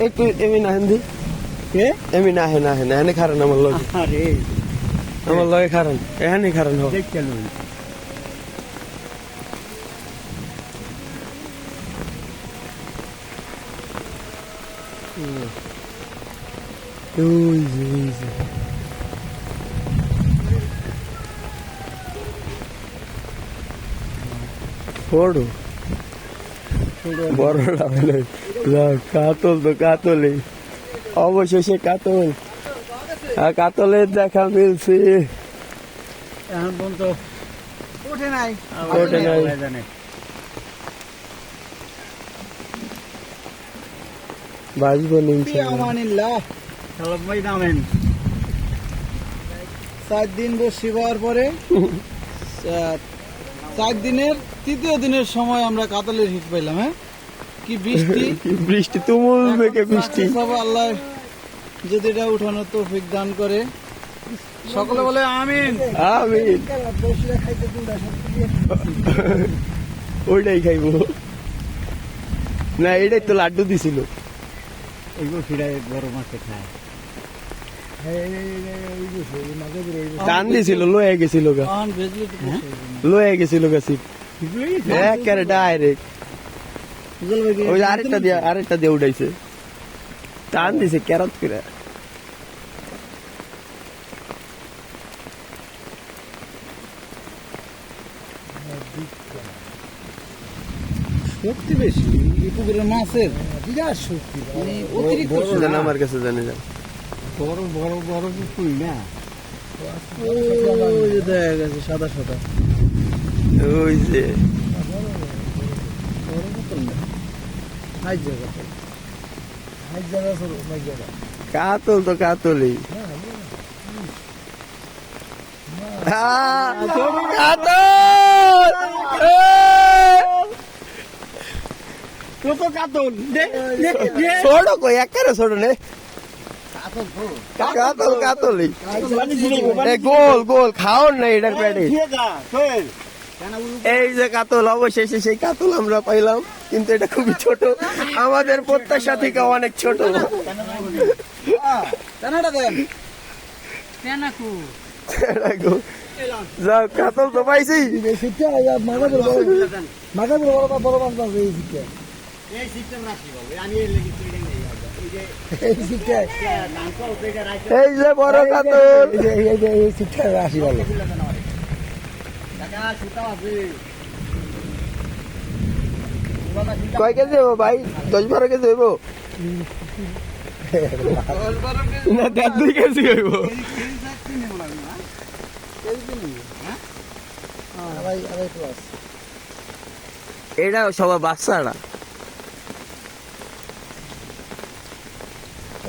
একটু এমি না হিন্দি কে এমি না হে না হে না এনে খারান আমার লগে আরে আমার লগে খারান এখানে খারান হোক দেখ চলো ওই যে ওই যে বড় বড়টা হলো কাতল তো কাতলে অবশেষে কাতল। আর কাতলের দেখা মিলছে। এখন পর্যন্ত ওঠে নাই। ওঠে নাই। বাজবো নামেন চার দিন বসে পরে চার দিনের তৃতীয় দিনের সময় আমরা কাতালের হিট পাইলাম হ্যাঁ? কি বৃষ্টি। বৃষ্টি তুমুল বেগে বৃষ্টি। সব আল্লাহ যদি এটা উঠানোর তৌফিক দান করে। সকলে বলে আমিন। আমিন। ওইটাই খাইবো। না এটাই তো লাড্ডু দিছিল। এগুলো ফিরাই বড় মাছে খায়। টান দিছিল লয়ে গেছিল গা আন ভেজলে তো বসে যাবে। লয়ে গেছিল গা সিপ একেবারে ডাইরেক্ট ওই আরেকটা দিয়ে আরেকটা দিয়ে উঠাইছে টান দিছে ক্যারত করে শক্তি বেশি এই পুকুরের মাছের বিরাট শক্তি মানে অতিরিক্ত আমার কাছে জানে যান বড় বড় বড় পুকুর না? ওই দেখা গেছে সাদা সাদা। ওই যে। কাতল তো কাতলই। কাতল! কত কাতল। দে ছোড়ো কই একারে ছোড়ো নে। কাতল কাতলই এ গোল গোল খাওন না এটার পেটে। এই যে কাতল অবশেষে সেই কাতল আমরা পাইলাম কিন্তু এটা খুবই ছোট। আমাদের প্রত্যাশা থেকে অনেক ছোট। যাক কাতল তো পাইছি। মাগা বড় বড় বড় বড় মাছ এই সিস্টেম রাখি আমি নেই এই যে বড় কাতল। এই যে এই যে এই সিটটা রাশি ভালো কয় কেজি হব ভাই? দশ বারো কেজি হইব? না দেড় দুই কেজি হইব। প্লাস এটা সবাই বাচ্চারা এই যে দামটা দামটা এই যে অনেক এই কাপড় থাকে বুঝলে টাকা এগুলো দিয়ে কানে কানে কানে ফসল করি খালি সাইজ আমি আমি গেছে অবশেষে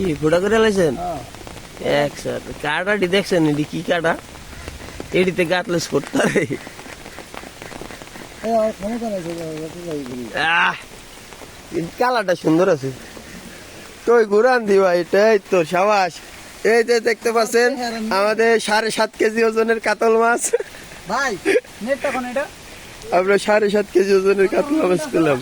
কি ঘোড়া করে লাইছেন একসাথে কাটাটি দেখছেন এটি কি কাটা এটিতে গাতলেস করতে কালারটা সুন্দর আছে। তো ওই ঘুরান দিবা এটাই তো সাবাস। এই যে দেখতে পাচ্ছেন আমাদের সাড়ে সাত কেজি ওজনের কাতল মাছ। ভাই কোন এটা? আমরা সাড়ে সাত কেজি ওজনের কাতল মাছ পেলাম।